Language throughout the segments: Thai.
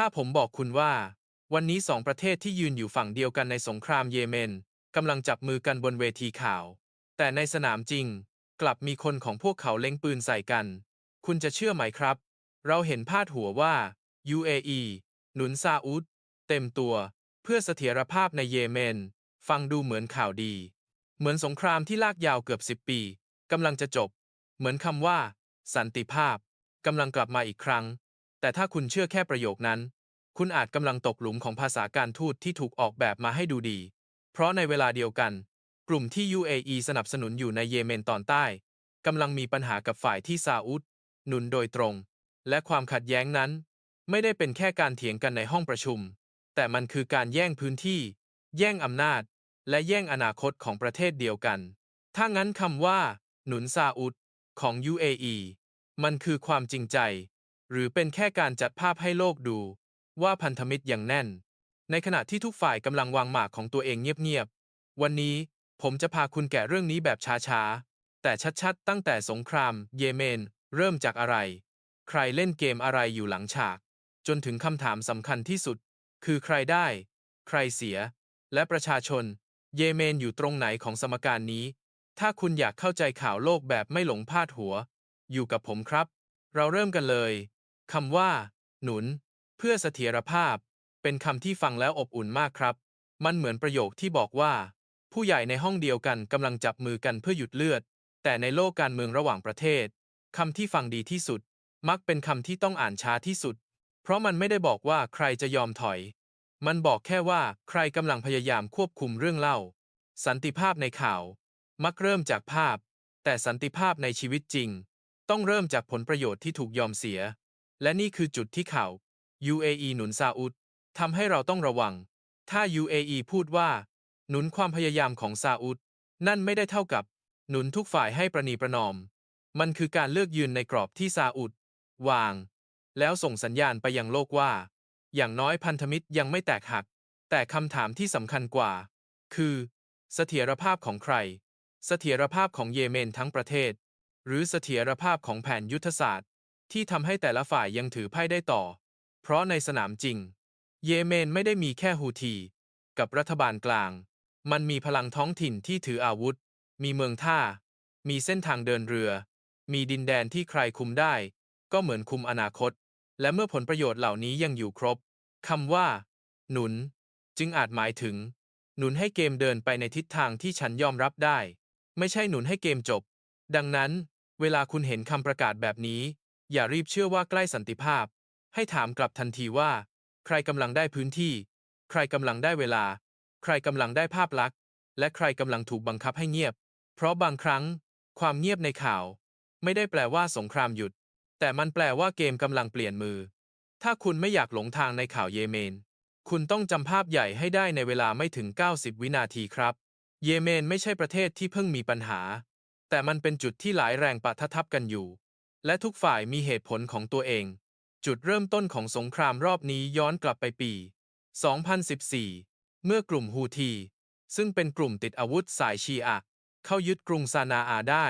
ถ้าผมบอกคุณว่า วันนี้สองประเทศที่ยืนอยู่ฝั่งเดียวกันในสงครามเยเมนกำลังจับมือกันบนเวทีข่าว แต่ในสนามจริง กลับมีคนของพวกเขาเล็งปืนใส่กัน คุณจะเชื่อไหมครับ เราเห็นพาดหัวว่า UAE หนุนซาอุดเต็มตัว เพื่อเสถียรภาพในเยเมน ฟังดูเหมือนข่าวดี เหมือนสงครามที่ลากยาวเกือบสิบปีกำลังจะจบ เหมือนคำว่า สันติภาพกำลังกลับมาอีกครั้ง แต่ถ้าคุณเชื่อแค่ประโยคนั้น คุณอาจกำลังตกหลุมของภาษาการทูตที่ถูกออกแบบมาให้ดูดี เพราะในเวลาเดียวกัน กลุ่มที่ UAE สนับสนุนอยู่ในเยเมนตอนใต้กำลังมีปัญหากับฝ่ายที่ซาอุดหนุนโดยตรง และความขัดแย้งนั้น ไม่ได้เป็นแค่การเถียงกันในห้องประชุม แต่มันคือการแย่งพื้นที่ แย่งอำนาจ และแย่งอนาคตของประเทศเดียวกัน ถ้างั้นคำว่า หนุนซาอุดของ UAE มันคือความจริงใจ หรือเป็นแค่การจัดภาพให้โลกดูว่าพันธมิตรอย่างแน่น ในขณะที่ทุกฝ่ายกำลังวางหมากของตัวเองเงียบๆ วันนี้ผมจะพาคุณแกะเรื่องนี้แบบช้าๆ แต่ชัดๆ ตั้งแต่สงคราม เยเมน เริ่มจากอะไร ใครเล่นเกมอะไรอยู่หลังฉาก จนถึงคำถามสำคัญที่สุด คือใครได้ ใครเสีย และประชาชน เยเมนอยู่ตรงไหนของสมการนี้ ถ้าคุณอยากเข้าใจข่าวโลกแบบไม่หลงพาดหัว อยู่กับผมครับ เราเริ่มกันเลย คำว่า หนุน เพื่อเสถียรภาพ เป็นคำที่ฟังแล้วอบอุ่นมากครับ มันเหมือนประโยคที่บอกว่า ผู้ใหญ่ในห้องเดียวกันกำลังจับมือกันเพื่อหยุดเลือด แต่ในโลกการเมืองระหว่างประเทศคำที่ฟังดีที่สุด มักเป็นคำที่ต้องอ่านช้าที่สุด เพราะมันไม่ได้บอกว่าใครจะยอมถอย มันบอกแค่ว่าใครกำลังพยายามควบคุมเรื่องเล่า สันติภาพในข่าว มักเริ่มจากภาพ แต่สันติภาพในชีวิตจริง ต้องเริ่มจากผลประโยชน์ที่ถูกยอมเสีย และนี่คือจุดที่ข่าว UAE หนุนซาอุดทำให้เราต้องระวัง ถ้า UAE พูดว่า หนุนความพยายามของซาอุดนั่นไม่ได้เท่ากับ หนุนทุกฝ่ายให้ประนีประนอม มันคือการเลือกยืนในกรอบที่ซาอุดวาง แล้วส่งสัญญาณไปยังโลกว่า อย่างน้อยพันธมิตรยังไม่แตกหัก แต่คำถามที่สำคัญกว่า คือ เสถียรภาพของใคร เสถียรภาพของเยเมนทั้งประเทศ หรือเสถียรภาพของแผนยุทธศาสตร์ ที่ทำให้แต่ละฝ่ายยังถือไพ่ได้ต่อ เพราะในสนามจริง เยเมนไม่ได้มีแค่ฮูที กับรัฐบาลกลาง มันมีพลังท้องถิ่นที่ถืออาวุธ มีเมืองท่า มีเส้นทางเดินเรือ มีดินแดนที่ใครคุมได้ ก็เหมือนคุมอนาคต และเมื่อผลประโยชน์เหล่านี้ยังอยู่ครบคำว่า หนุน จึงอาจหมายถึง หนุนให้เกมเดินไปในทิศทางที่ฉันยอมรับได้ ไม่ใช่หนุนให้เกมจบ ดังนั้น เวลาคุณเห็นคำประกาศแบบนี้ อย่ารีบเชื่อว่าใกล้สันติภาพ ให้ถามกลับทันทีว่า ใครกำลังได้พื้นที่ ใครกำลังได้เวลา ใครกำลังได้ภาพลักษณ์ และใครกำลังถูกบังคับให้เงียบ เพราะบางครั้ง ความเงียบในข่าว ไม่ได้แปลว่าสงครามหยุด แต่มันแปลว่าเกมกำลังเปลี่ยนมือ ถ้าคุณไม่อยากหลงทางในข่าวเยเมน คุณต้องจำภาพใหญ่ให้ได้ในเวลาไม่ถึง 90 วินาทีครับ เยเมนไม่ใช่ประเทศที่เพิ่งมีปัญหา แต่มันเป็นจุดที่หลายแรงปะทะทับกันอยู่ และทุกฝ่ายมีเหตุผลของตัวเอง จุดเริ่มต้นของสงครามรอบนี้ย้อนกลับไปปี 2014 เมื่อกลุ่มฮูที ซึ่งเป็นกลุ่มติดอาวุธสายชีอะ เข้ายึดกรุงซานาอาได้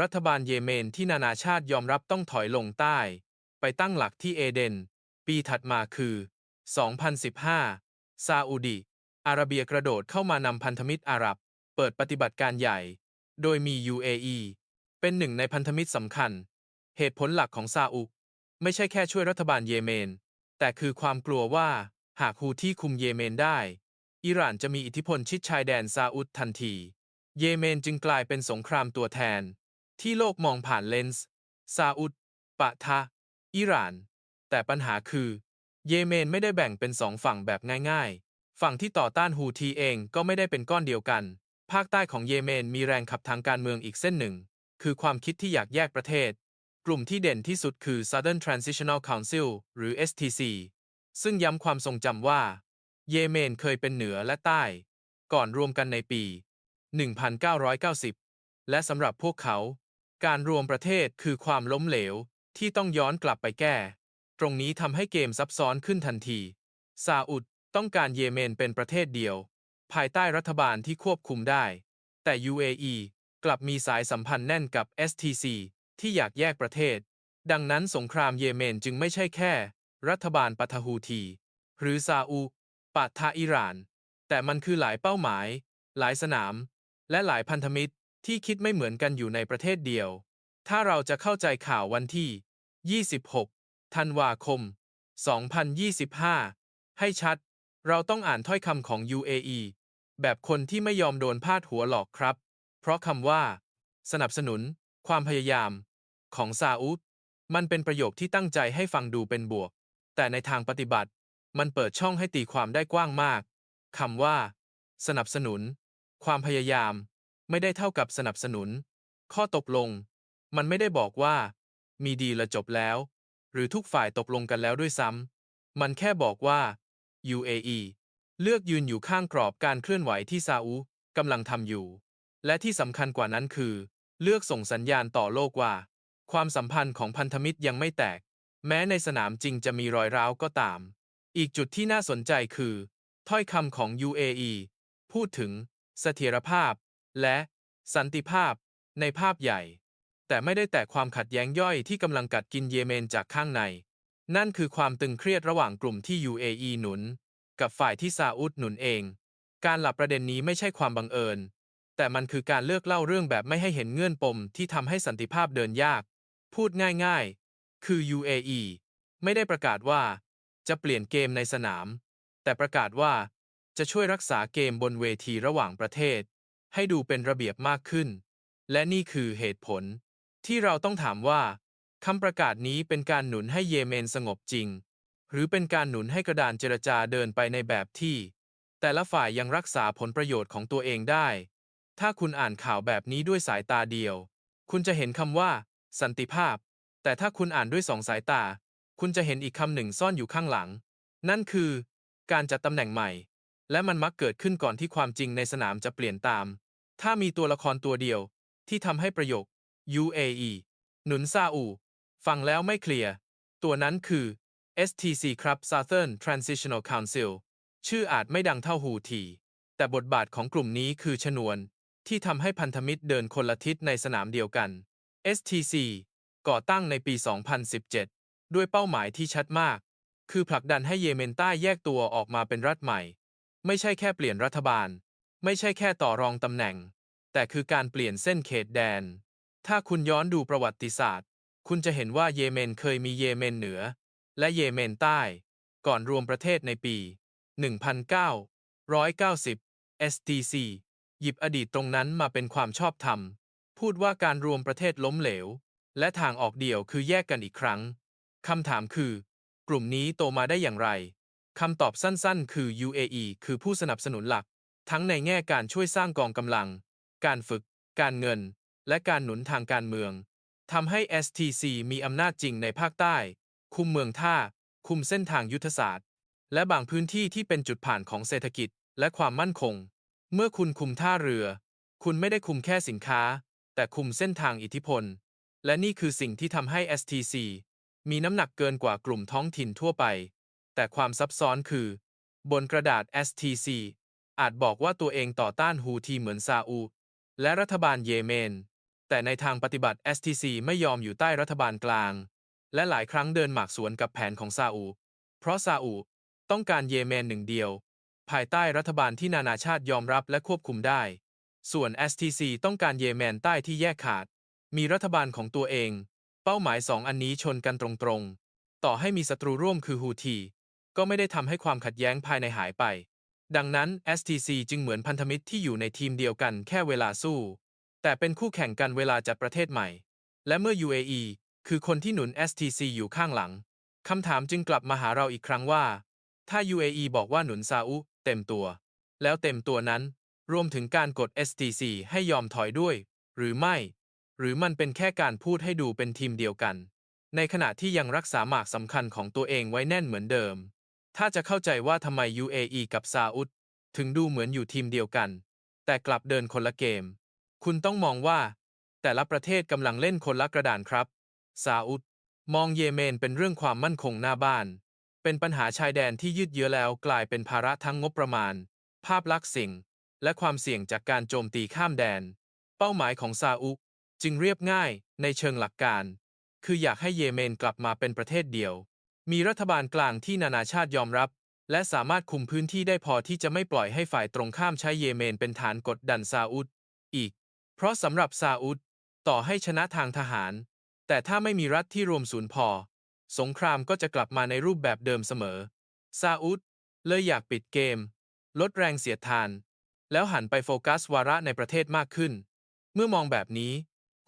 รัฐบาลเยเมนที่นานาชาติยอมรับต้องถอยลงใต้ ไปตั้งหลักที่เอเดน ปีถัดมาคือ 2015 ซาอุดิอาระเบียกระโดดเข้ามานำพันธมิตรอาหรับ เปิดปฏิบัติการใหญ่ โดยมี UAE เป็นหนึ่งในพันธมิตรสำคัญ เหตุผลหลักของซาอุไม่ใช่แค่ช่วยรัฐบาลเยเมน แต่คือความกลัวว่าหากฮูที่คุมเยเมนได้ อิหร่านจะมีอิทธิพลชิดชายแดนซาอุดทันที เยเมนจึงกลายเป็นสงครามตัวแทน ที่โลกมองผ่านเลนส์ซาอุดปะทะ อิหร่าน แต่ปัญหาคือ เยเมนไม่ได้แบ่งเป็นสองฝั่งแบบง่าย ๆ ฝั่งที่ต่อต้านฮูทีเองก็ไม่ได้เป็นก้อนเดียวกัน ภาคใต้ของเยเมนมีแรงขับทางการเมืองอีกเส้นหนึ่ง คือความคิดที่อยากแยกประเทศ กลุ่มที่เด่นที่สุดคือ Southern Transitional Council หรือ STC ซึ่งย้ำความทรงจำว่า เยเมนเคยเป็นเหนือและใต้ ก่อนรวมกันในปี 1990 และสำหรับพวกเขา การรวมประเทศคือความล้มเหลวที่ต้องย้อนกลับไปแก้ ตรงนี้ทำให้เกมซับซ้อนขึ้นทันที ซาอุดต้องการเยเมนเป็นประเทศเดียว ภายใต้รัฐบาลที่ควบคุมได้ แต่ UAE กลับมีสายสัมพันธ์แน่นกับ STC ที่อยากแยกประเทศ ดังนั้นสงครามเยเมนจึงไม่ใช่แค่ รัฐบาลปะทะฮูที หรือซาอุปะทะอิหร่าน แต่มันคือหลายเป้าหมาย หลายสนาม และหลายพันธมิตรที่คิดไม่เหมือนกันอยู่ในประเทศเดียว ถ้าเราจะเข้าใจข่าววันที่ 26 ธันวาคม 2025 ให้ชัด เราต้องอ่านถ้อยคำของ UAE แบบคนที่ไม่ยอมโดนพาดหัวหลอกครับ เพราะคำว่า สนับสนุน ความพยายาม ของซาอุดมันเป็นประโยคที่ตั้งใจให้ฟังดูเป็นบวก แต่ในทางปฏิบัติ มันเปิดช่องให้ตีความได้กว้างมากคำว่า สนับสนุน ความพยายาม ไม่ได้เท่ากับสนับสนุน ข้อตกลง มันไม่ได้บอกว่า มีดีละจบแล้ว หรือทุกฝ่ายตกลงกันแล้วด้วยซ้ำมันแค่บอกว่า UAE เลือกยืนอยู่ข้างกรอบการเคลื่อนไหวที่ซาอุกำลังทำอยู่ และที่สำคัญกว่านั้นคือ เลือกส่งสัญญาณต่อโลกว่า ความสัมพันธ์ของพันธมิตรยังไม่แตก แม้ในสนามจริงจะมีรอยร้าวก็ตาม อีกจุดที่น่าสนใจคือ ถ้อยคำของ UAE พูดถึงเสถียรภาพ และสันติภาพในภาพใหญ่ แต่ไม่ได้แตะความขัดแย้งย่อยที่กำลังกัดกินเยเมนจากข้างใน นั่นคือความตึงเครียดระหว่างกลุ่มที่ UAE หนุน กับฝ่ายที่ซาอุดหนุนเอง การหลับประเด็นนี้ไม่ใช่ความบังเอิญ แต่มันคือการเลือกเล่าเรื่องแบบไม่ให้เห็นเงื่อนปมที่ทำให้สันติภาพเดินยาก พูดง่ายๆ คือ UAE ไม่ได้ประกาศว่า จะเปลี่ยนเกมในสนาม แต่ประกาศว่า จะช่วยรักษาเกมบนเวทีระหว่างประเทศ ให้ดูเป็นระเบียบมากขึ้น และนี่คือเหตุผล ที่เราต้องถามว่าคำประกาศนี้เป็นการหนุนให้เยเมนสงบจริง หรือเป็นการหนุนให้กระดานเจรจาเดินไปในแบบที่ แต่ละฝ่ายยังรักษาผลประโยชน์ของตัวเองได้ ถ้าคุณอ่านข่าวแบบนี้ด้วยสายตาเดียว คุณจะเห็นคำว่า สันติภาพ แต่ถ้าคุณอ่านด้วยสองสายตา คุณจะเห็นอีกคำหนึ่งซ่อนอยู่ข้างหลัง นั่นคือ การจัดตำแหน่งใหม่ และมันมักเกิดขึ้นก่อนที่ความจริงในสนามจะเปลี่ยนตาม ถ้ามีตัวละครตัวเดียว ที่ทำให้ประโยค UAE หนุนซาอุฟังแล้วไม่เคลียร์ ตัวนั้นคือ STC ครับ Southern Transitional Council ชื่ออาจไม่ดังเท่าฮูที แต่บทบาทของกลุ่มนี้คือชนวน ที่ทำให้พันธมิตรเดินคนละทิศในสนามเดียวกัน STC ก่อตั้งในปี 2017 ด้วยเป้าหมายที่ชัดมาก คือผลักดันให้เยเมนใต้แยกตัวออกมาเป็นรัฐใหม่ ไม่ใช่แค่เปลี่ยนรัฐบาล ไม่ใช่แค่ต่อรองตำแหน่ง แต่คือการเปลี่ยนเส้นเขตแดน ถ้าคุณย้อนดูประวัติศาสตร์ คุณจะเห็นว่าเยเมนเคยมีเยเมนเหนือ และเยเมนใต้ ก่อนรวมประเทศในปี 1990 STC หยิบอดีตตรงนั้นมาเป็นความชอบธรรม พูดว่าการรวมประเทศล้มเหลว และทางออกเดี่ยวคือแยกกันอีกครั้ง คำถามคือ กลุ่มนี้โตมาได้อย่างไร คำตอบสั้นๆ คือ UAE คือผู้สนับสนุนหลัก ทั้งในแง่การช่วยสร้างกองกำลัง การฝึก การเงิน และการหนุนทางการเมืองทำให้ STC มีอำนาจจริงในภาคใต้ คุมเมืองท่า คุมเส้นทางยุทธศาสตร์ และบางพื้นที่ที่เป็นจุดผ่านของเศรษฐกิจและความมั่นคง เมื่อคุณคุมท่าเรือ คุณไม่ได้คุมแค่สินค้า แต่คุมเส้นทางอิทธิพล และนี่คือสิ่งที่ทำให้ STC มีน้ำหนักเกินกว่ากลุ่มท้องถิ่นทั่วไป แต่ความซับซ้อนคือ บนกระดาษ STC อาจบอกว่าตัวเองต่อต้านฮูทีเหมือนซาอุและรัฐบาลเยเมน แต่ในทางปฏิบัติ STC ไม่ยอมอยู่ใต้รัฐบาลกลาง และหลายครั้งเดินหมากสวนกับแผนของซาอุ เพราะซาอุต้องการเยเมนหนึ่งเดียว ภายใต้รัฐบาลที่นานาชาติยอมรับและควบคุมได้ ส่วน STC ต้องการเยเมนใต้ที่แยกขาด มีรัฐบาลของตัวเอง เป้าหมายสองอันนี้ชนกันตรงๆ ต่อให้มีศัตรูร่วมคือฮูที ก็ไม่ได้ทำให้ความขัดแย้งภายในหายไป ดังนั้น STC จึงเหมือนพันธมิตรที่อยู่ในทีมเดียวกันแค่เวลาสู้ แต่เป็นคู่แข่งกันเวลาจัดประเทศใหม่ และเมื่อ UAE คือคนที่หนุน STC อยู่ข้างหลังคำถามจึงกลับมาหาเราอีกครั้งว่า ถ้า UAE บอกว่าหนุนซาอุเต็มตัว แล้วเต็มตัวนั้น รวมถึงการกด STC ให้ยอมถอยด้วย หรือไม่ หรือมันเป็นแค่การพูดให้ดูเป็นทีมเดียวกัน ในขณะที่ยังรักษาหมากสำคัญของตัวเองไว้แน่นเหมือนเดิม ถ้าจะเข้าใจว่าทำไม UAE กับซาอุดถึงดูเหมือนอยู่ทีมเดียวกัน แต่กลับเดินคนละเกม คุณต้องมองว่า แต่ละประเทศกำลังเล่นคนละกระดานครับ ซาอุดมองเยเมนเป็นเรื่องความมั่นคงหน้าบ้าน เป็นปัญหาชายแดนที่ยืดเยื้อแล้วกลายเป็นภาระทั้งงบประมาณ ภาพลักษณ์สิ่ง และความเสี่ยงจากการโจมตีข้ามแดน เป้าหมายของซาอุจึงเรียบง่ายในเชิงหลักการ คืออยากให้เยเมนกลับมาเป็นประเทศเดียว มีรัฐบาลกลางที่นานาชาติยอมรับ และสามารถคุมพื้นที่ได้พอที่จะไม่ปล่อยให้ฝ่ายตรงข้ามใช้เยเมนเป็นฐานกดดันซาอุดอีก เพราะสำหรับซาอุดต่อให้ชนะทางทหาร แต่ถ้าไม่มีรัฐที่รวมศูนย์พอ สงครามก็จะกลับมาในรูปแบบเดิมเสมอ ซาอุดเลยอยากปิดเกม ลดแรงเสียดทาน แล้วหันไปโฟกัสวาระในประเทศมากขึ้น เมื่อมองแบบนี้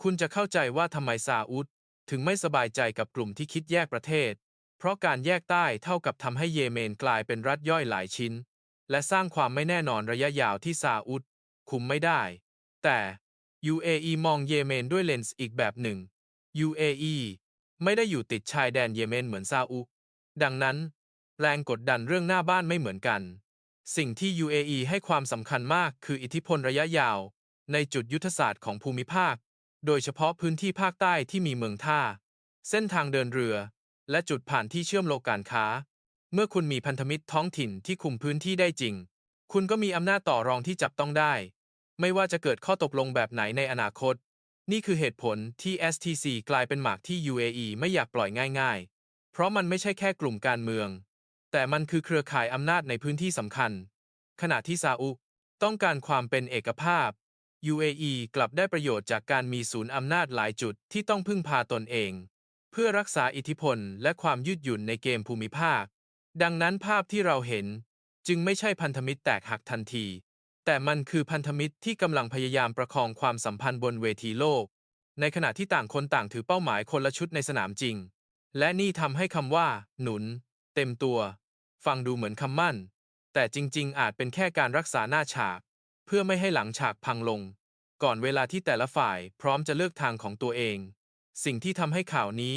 คุณจะเข้าใจว่าทำไมซาอุดถึงไม่สบายใจกับกลุ่มที่คิดแยกประเทศ เพราะการแยกใต้เท่ากับทำให้เยเมนกลายเป็นรัฐย่อยหลายชิ้น และสร้างความไม่แน่นอนระยะยาวที่ซาอุดคุมไม่ได้ แต่ UAE มองเยเมนด้วยเลนส์อีกแบบหนึ่ง UAE ไม่ได้อยู่ติดชายแดนเยเมนเหมือนซาอุ ดังนั้น แรงกดดันเรื่องหน้าบ้านไม่เหมือนกัน สิ่งที่ UAE ให้ความสำคัญมากคืออิทธิพลระยะยาว ในจุดยุทธศาสตร์ของภูมิภาค โดยเฉพาะพื้นที่ภาคใต้ที่มีเมืองท่า เส้นทางเดินเรือ และจุดผ่านที่เชื่อมโลกการค้า เมื่อคุณมีพันธมิตรท้องถิ่นที่คุมพื้นที่ได้จริง คุณก็มีอำนาจต่อรองที่จับต้องได้ ไม่ว่าจะเกิดข้อตกลงแบบไหนในอนาคต นี่คือเหตุผลที่ STC กลายเป็นหมากที่ UAE ไม่อยากปล่อยง่ายๆ เพราะมันไม่ใช่แค่กลุ่มการเมือง แต่มันคือเครือข่ายอำนาจในพื้นที่สำคัญ ขณะที่ซาอุต้องการความเป็นเอกภาพ UAE กลับได้ประโยชน์จากการมีศูนย์อำนาจหลายจุดที่ต้องพึ่งพาตนเอง เพื่อรักษาอิทธิพลและความยืดหยุ่นในเกมภูมิภาค ดังนั้นภาพที่เราเห็นจึงไม่ใช่พันธมิตรแตกหักทันที แต่มันคือพันธมิตรที่กำลังพยายามประคองความสัมพันธ์บนเวทีโลก ในขณะที่ต่างคนต่างถือเป้าหมายคนละชุดในสนามจริง และนี่ทำให้คำว่า หนุน เต็มตัว ฟังดูเหมือนคำมั่น แต่จริง ๆ อาจเป็นแค่การรักษาหน้าฉาก เพื่อไม่ให้หลังฉากพังลง ก่อนเวลาที่แต่ละฝ่ายพร้อมจะเลือกทางของตัวเอง สิ่งที่ทำให้ข่าวนี้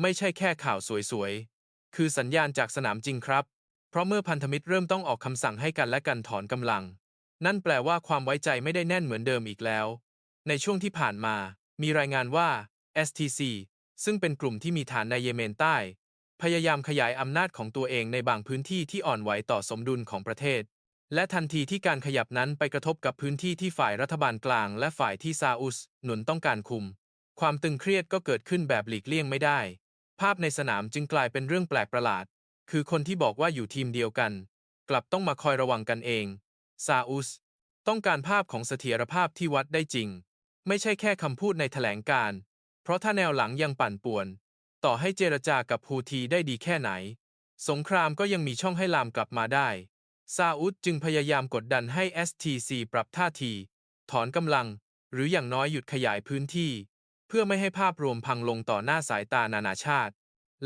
ไม่ใช่แค่ข่าวสวยๆ คือสัญญาณจากสนามจริงครับ เพราะเมื่อพันธมิตรเริ่มต้องออกคำสั่งให้กันและกันถอนกำลัง นั่นแปลว่าความไว้ใจไม่ได้แน่นเหมือนเดิมอีกแล้ว ในช่วงที่ผ่านมา มีรายงานว่า STC ซึ่งเป็นกลุ่มที่มีฐานในเยเมนใต้ พยายามขยายอำนาจของตัวเองในบางพื้นที่ที่อ่อนไหวต่อสมดุลของประเทศ และทันทีที่การขยับนั้นไปกระทบกับพื้นที่ที่ฝ่ายรัฐบาลกลาง และฝ่ายที่ซาอุสหนุนต้องการคุม ความตึงเครียดก็เกิดขึ้นแบบหลีกเลี่ยงไม่ได้ ภาพในสนามจึงกลายเป็นเรื่องแปลกประหลาด คือคนที่บอกว่าอยู่ทีมเดียวกัน กลับต้องมาคอยระวังกันเอง ซาอุส ต้องการภาพของเสถียรภาพที่วัดได้จริง ไม่ใช่แค่คำพูดในแถลงการ เพราะถ้าแนวหลังยังปั่นป่วน ต่อให้เจรจากับฮูทีได้ดีแค่ไหน สงครามก็ยังมีช่องให้ลามกลับมาได้ ซาอุดจึงพยายามกดดันให้ STC ปรับท่าที ถอนกำลัง หรืออย่างน้อยหยุดขยายพื้นที่ เพื่อไม่ให้ภาพรวมพังลงต่อหน้าสายตานานาชาติ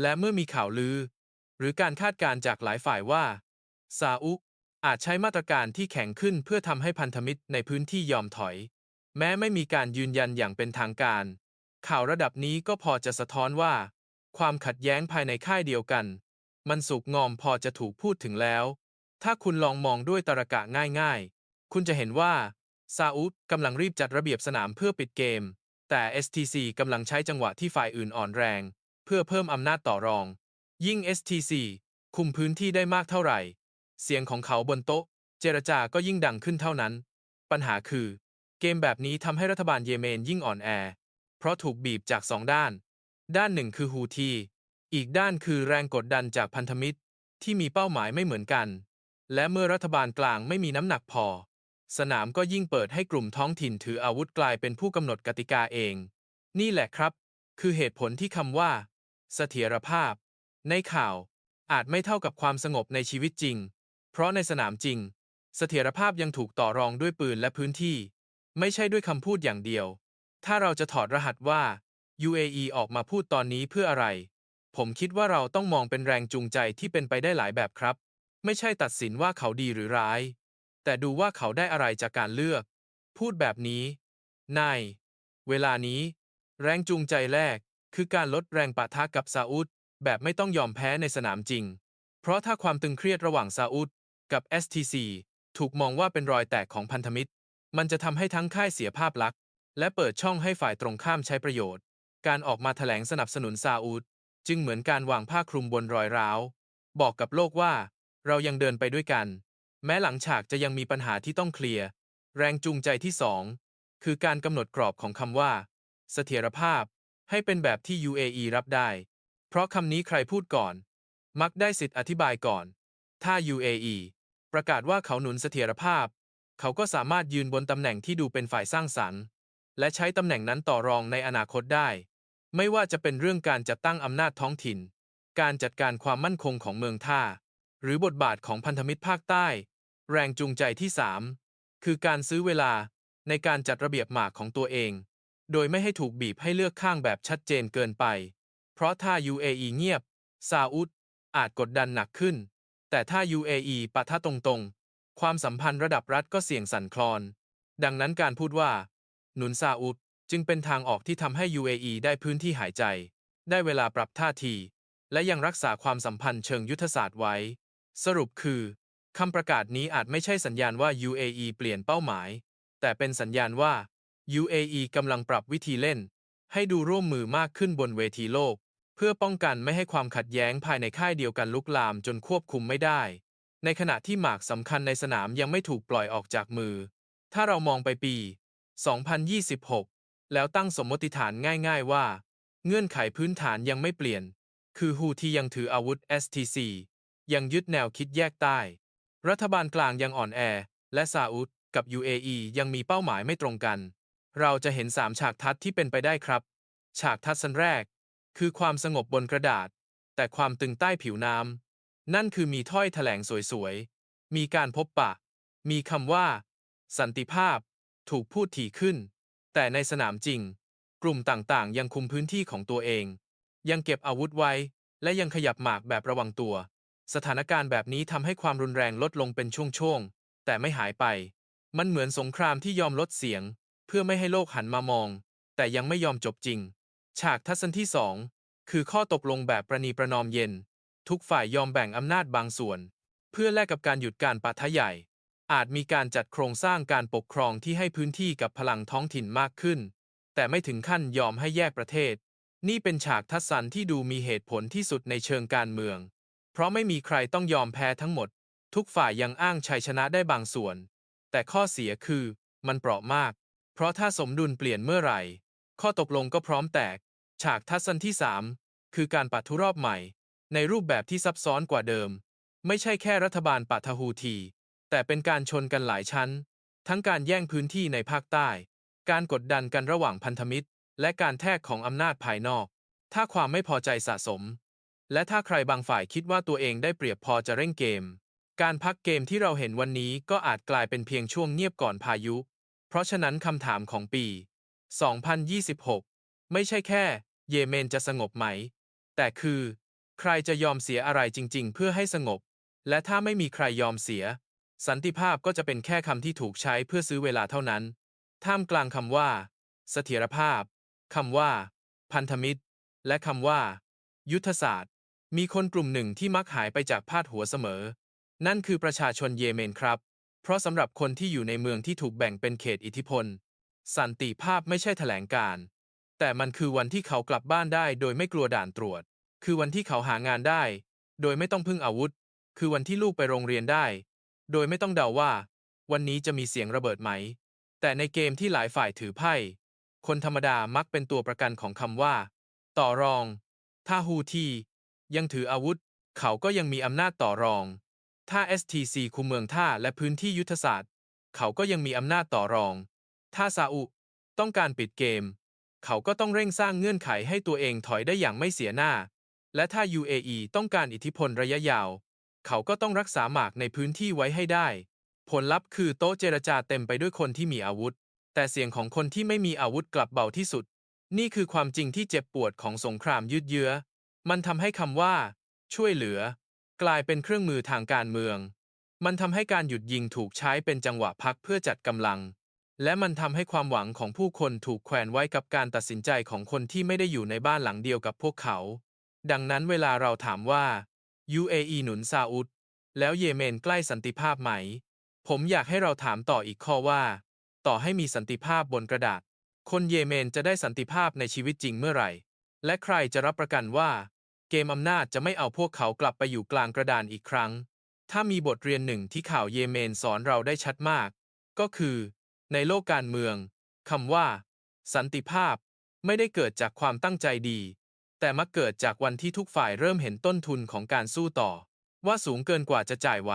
และเมื่อมีข่าวลือ หรือการคาดการณ์จากหลายฝ่ายว่าซาอุ อาจใช้มาตรการที่แข็งขึ้นเพื่อทำให้พันธมิตรในพื้นที่ยอมถอย แม้ไม่มีการยืนยันอย่างเป็นทางการ ข่าวระดับนี้ก็พอจะสะท้อนว่า ความขัดแย้งภายในค่ายเดียวกัน มันสุกงอมพอจะถูกพูดถึงแล้ว ถ้าคุณลองมองด้วยตรรกะง่ายๆ คุณจะเห็นว่าซาอุดกำลังรีบจัดระเบียบสนามเพื่อปิดเกม แต่ STC กำลังใช้จังหวะที่ฝ่ายอื่นอ่อนแรง เพื่อเพิ่มอำนาจต่อรอง ยิ่ง STC คุมพื้นที่ได้มากเท่าไหร่ เสียงของเขาบนโต๊ะ เจรจาก็ยิ่งดังขึ้นเท่านั้น ปัญหาคือ เกมแบบนี้ทำให้รัฐบาลเยเมนยิ่งอ่อนแอ เพราะถูกบีบจากสองด้าน ด้านหนึ่งคือฮูที อีกด้านคือแรงกดดันจากพันธมิตร ที่มีเป้าหมายไม่เหมือนกัน และเมื่อรัฐบาลกลางไม่มีน้ำหนักพอ สนามก็ยิ่งเปิดให้กลุ่มท้องถิ่นถืออาวุธกลายเป็นผู้กำหนดกติกาเอง นี่แหละครับ คือเหตุผลที่คำว่าเสถียรภาพ ในข่าวอาจไม่เท่ากับความสงบในชีวิตจริง เพราะในสนามจริง เสถียรภาพยังถูกต่อรองด้วยปืนและพื้นที่ ไม่ใช่ด้วยคำพูดอย่างเดียว ถ้าเราจะถอดรหัสว่า UAE ออกมาพูดตอนนี้เพื่ออะไร ผมคิดว่าเราต้องมองเป็นแรงจูงใจที่เป็นไปได้หลายแบบครับ ไม่ใช่ตัดสินว่าเขาดีหรือร้าย แต่ดูว่าเขาได้อะไรจากการเลือก พูดแบบนี้ ใน เวลานี้ แรงจูงใจแรก คือการลดแรงปะทะกับซาอุดแบบไม่ต้องยอมแพ้ในสนามจริง เพราะถ้าความตึงเครียดระหว่างซาอุด กับ STC ถูกมองว่าเป็นรอยแตกของพันธมิตร มันจะทำให้ทั้งค่ายเสียภาพลักษณ์ และเปิดช่องให้ฝ่ายตรงข้ามใช้ประโยชน์ การออกมาแถลงสนับสนุนซาอุดจึงเหมือนการวางผ้าคลุมบนรอยร้าว บอกกับโลกว่า เรายังเดินไปด้วยกัน แม้หลังฉากจะยังมีปัญหาที่ต้องเคลียร์ แรงจูงใจที่สองคือการกำหนดกรอบของคำว่า เสถียรภาพ ให้เป็นแบบที่ UAE รับได้ เพราะคำนี้ใครพูดก่อน มักได้สิทธิ์อธิบายก่อน ถ้า UAE ประกาศว่าเขาหนุนเสถียรภาพ เขาก็สามารถยืนบนตำแหน่งที่ดูเป็นฝ่ายสร้างสรรค์ และใช้ตำแหน่งนั้นต่อรองในอนาคตได้ ไม่ว่าจะเป็นเรื่องการจัดตั้งอำนาจท้องถิ่น การจัดการความมั่นคงของเมืองท่า หรือบทบาทของพันธมิตรภาคใต้ แรงจูงใจที่ 3 คือการซื้อเวลาในการจัดระเบียบหมากของตัวเอง โดยไม่ให้ถูกบีบให้เลือกข้างแบบชัดเจนเกินไป เพราะถ้า UAE เงียบซาอุดอาจกดดันหนักขึ้น แต่ถ้า UAE ปะทะตรงๆ ความสัมพันธ์ระดับรัฐก็เสี่ยงสั่นคลอน ดังนั้นการพูดว่า หนุนซาอุดจึงเป็นทางออกที่ทำให้ UAE ได้พื้นที่หายใจ ได้เวลาปรับท่าที และยังรักษาความสัมพันธ์เชิงยุทธศาสตร์ไว้ สรุปคือคำประกาศนี้อาจไม่ใช่สัญญาณว่า UAE เปลี่ยนเป้าหมาย แต่เป็นสัญญาณว่า UAE กำลังปรับวิธีเล่น ให้ดูร่วมมือมากขึ้นบนเวทีโลก เพื่อป้องกันไม่ให้ความขัดแย้งภายในค่ายเดียวกันลุกลามจนควบคุมไม่ได้ ในขณะที่หมากสำคัญในสนามยังไม่ถูกปล่อยออกจากมือ ถ้าเรามองไปปี 2026 แล้วตั้งสมมติฐานง่าย ๆว่า เงื่อนไขพื้นฐานยังไม่เปลี่ยน คือฮูที่ยังถืออาวุธ STC ยังยึดแนวคิดแยกใต้ รัฐบาลกลางยังอ่อนแอ และซาอุดกับ UAE ยังมีเป้าหมายไม่ตรงกัน เราจะเห็นสามฉากทัศน์ที่เป็นไปได้ครับ ฉากทัศน์แรก คือความสงบบนกระดาษ แต่ความตึงใต้ผิวน้ำ นั่นคือมีถ้อยแถลงสวยๆ มีการพบปะ มีคำว่า สันติภาพ ถูกพูดถี่ขึ้น แต่ในสนามจริง กลุ่มต่างๆ ยังคุมพื้นที่ของตัวเอง ยังเก็บอาวุธไว้ และยังขยับหมากแบบระวังตัว สถานการณ์แบบนี้ทำให้ความรุนแรงลดลงเป็นช่วงๆ แต่ไม่หายไป มันเหมือนสงครามที่ยอมลดเสียง เพื่อไม่ให้โลกหันมามอง แต่ยังไม่ยอมจบจริง ฉากทัศนที่สองคือข้อตกลงแบบประนีประนอมเย็น ทุกฝ่ายยอมแบ่งอำนาจบางส่วน เพื่อแลกกับการหยุดการปะทะใหญ่ อาจมีการจัดโครงสร้างการปกครองที่ให้พื้นที่กับพลังท้องถิ่นมากขึ้น แต่ไม่ถึงขั้นยอมให้แยกประเทศ นี่เป็นฉากทัศนที่ดูมีเหตุผลที่สุดในเชิงการเมือง เพราะไม่มีใครต้องยอมแพ้ทั้งหมด ทุกฝ่ายยังอ้างชัยชนะได้บางส่วน แต่ข้อเสียคือ มันเปราะมาก เพราะถ้าสมดุลเปลี่ยนเมื่อไหร่ ข้อตกลงก็พร้อมแตก ฉากทัศนที่ 3 คือการปัทุรอบใหม่ ในรูปแบบที่ซับซ้อนกว่าเดิม ไม่ใช่แค่รัฐบาลปะทะฮูที แต่เป็นการชนกันหลายชั้น ทั้งการแย่งพื้นที่ในภาคใต้ การกดดันกันระหว่างพันธมิตร และการแทรกของอำนาจภายนอก ถ้าความไม่พอใจสะสม และถ้าใครบางฝ่ายคิดว่าตัวเองได้เปรียบพอจะเร่งเกม การพักเกมที่เราเห็นวันนี้ก็อาจกลายเป็นเพียงช่วงเงียบก่อนพายุ เพราะฉะนั้นคำถามของปี 2026 ไม่ใช่แค่ เยเมนจะสงบไหม แต่คือ ใครจะยอมเสียอะไรจริง ๆ เพื่อให้สงบ และถ้าไม่มีใครยอมเสีย สันติภาพก็จะเป็นแค่คำที่ถูกใช้เพื่อซื้อเวลาเท่านั้น ท่ามกลางคำว่า เสถียรภาพคำว่า พันธมิตร และคำว่า ยุทธศาสตร์ มีคนกลุ่มหนึ่งที่มักหายไปจากพาดหัวเสมอ นั่นคือประชาชนเยเมนครับ เพราะสำหรับคนที่อยู่ในเมืองที่ถูกแบ่งเป็นเขตอิทธิพล สันติภาพไม่ใช่แถลงการ์แต่มันคือวันที่เขากลับบ้านได้โดยไม่กลัวด่านตรวจ คือวันที่เขาหางานได้ โดยไม่ต้องพึ่งอาวุธ คือวันที่ลูกไปโรงเรียนได้ โดยไม่ต้องเดาว่า วันนี้จะมีเสียงระเบิดไหม แต่ในเกมที่หลายฝ่ายถือไพ่ คนธรรมดามักเป็นตัวประกันของคำว่า ต่อรอง ถ้าฮูทียังถืออาวุธ เขาก็ยังมีอำนาจต่อรอง ถ้า STC คุมเมืองท่าและพื้นที่ยุทธศาสตร์ เขาก็ยังมีอำนาจต่อรอง ถ้าซาอุ ต้องการปิดเกม เขาก็ต้องเร่งสร้างเงื่อนไขให้ตัวเองถอยได้อย่างไม่เสียหน้า และถ้า UAE ต้องการอิทธิพลระยะยาว เขาก็ต้องรักษาหมากในพื้นที่ไว้ให้ได้ ผลลัพธ์คือโต๊ะเจรจาเต็มไปด้วยคนที่มีอาวุธ แต่เสียงของคนที่ไม่มีอาวุธกลับเบาที่สุด นี่คือความจริงที่เจ็บปวดของสงครามยืดเยื้อ มันทำให้คำว่า ช่วยเหลือ กลายเป็นเครื่องมือทางการเมือง มันทำให้การหยุดยิงถูกใช้เป็นจังหวะพักเพื่อจัดกำลัง และมันทำให้ความหวังของผู้คนถูกแขวนไว้กับการตัดสินใจของคนที่ไม่ได้อยู่ในบ้านหลังเดียวกับพวกเขา ดังนั้นเวลาเราถามว่า UAE หนุนซาอุดแล้วเยเมนใกล้สันติภาพไหม ผมอยากให้เราถามต่ออีกข้อว่า ต่อให้มีสันติภาพบนกระดาษ คนเยเมนจะได้สันติภาพในชีวิตจริงเมื่อไหร่ และใครจะรับประกันว่า เกมอำนาจจะไม่เอาพวกเขากลับไปอยู่กลางกระดานอีกครั้ง ถ้ามีบทเรียนหนึ่งที่ข่าวเยเมนสอนเราได้ชัดมาก ก็คือ ในโลกการเมืองคำว่า สันติภาพ ไม่ได้เกิดจากความตั้งใจดี แต่มักเกิดจากวันที่ทุกฝ่ายเริ่มเห็นต้นทุนของการสู้ต่อ ว่าสูงเกินกว่าจะจ่ายไหว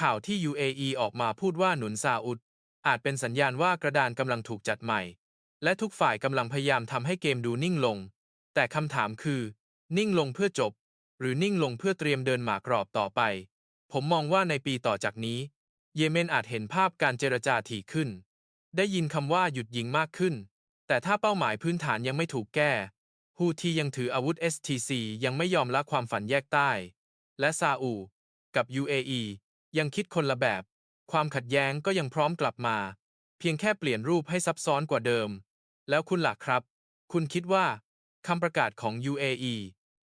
ข่าวที่ UAE ออกมาพูดว่าหนุนซาอุด อาจเป็นสัญญาณว่ากระดานกำลังถูกจัดใหม่ และทุกฝ่ายกำลังพยายามทำให้เกมดูนิ่งลง แต่คำถามคือ นิ่งลงเพื่อจบ หรือนิ่งลงเพื่อเตรียมเดินหมากรอบต่อไป ผมมองว่าในปีต่อจากนี้ เยเมนอาจเห็นภาพการเจรจาถี่ขึ้น ได้ยินคำว่าหยุดยิงมากขึ้น แต่ถ้าเป้าหมายพื้นฐานยังไม่ถูกแก้ ฮูทียังถืออาวุธ STC ยังไม่ยอมละความฝันแยกใต้ และซาอุกับ UAE ยังคิดคนละแบบ ความขัดแย้งก็ยังพร้อมกลับมา เพียงแค่เปลี่ยนรูปให้ซับซ้อนกว่าเดิม แล้วคุณล่ะครับ คุณคิดว่าคำประกาศของ UAE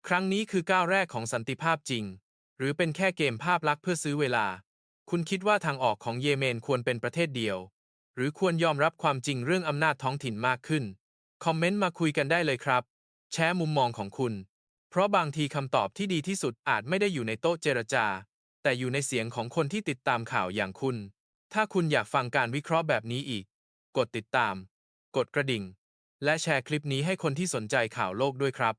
ครั้งนี้คือก้าวแรกของสันติภาพจริง หรือเป็นแค่เกมภาพลักษณ์เพื่อซื้อเวลา คุณคิดว่าทางออกของเยเมนควรเป็นประเทศเดียว หรือควรยอมรับความจริงเรื่องอำนาจท้องถิ่นมากขึ้น คอมเมนต์มาคุยกันได้เลยครับ แชร์มุมมองของคุณ เพราะบางทีคำตอบที่ดีที่สุดอาจไม่ได้อยู่ในโต๊ะเจรจา แต่อยู่ในเสียงของคนที่ติดตามข่าวอย่างคุณ ถ้าคุณอยากฟังการวิเคราะห์แบบนี้อีก กดติดตาม กดกระดิ่ง และแชร์คลิปนี้ให้คนที่สนใจข่าวโลกด้วยครับ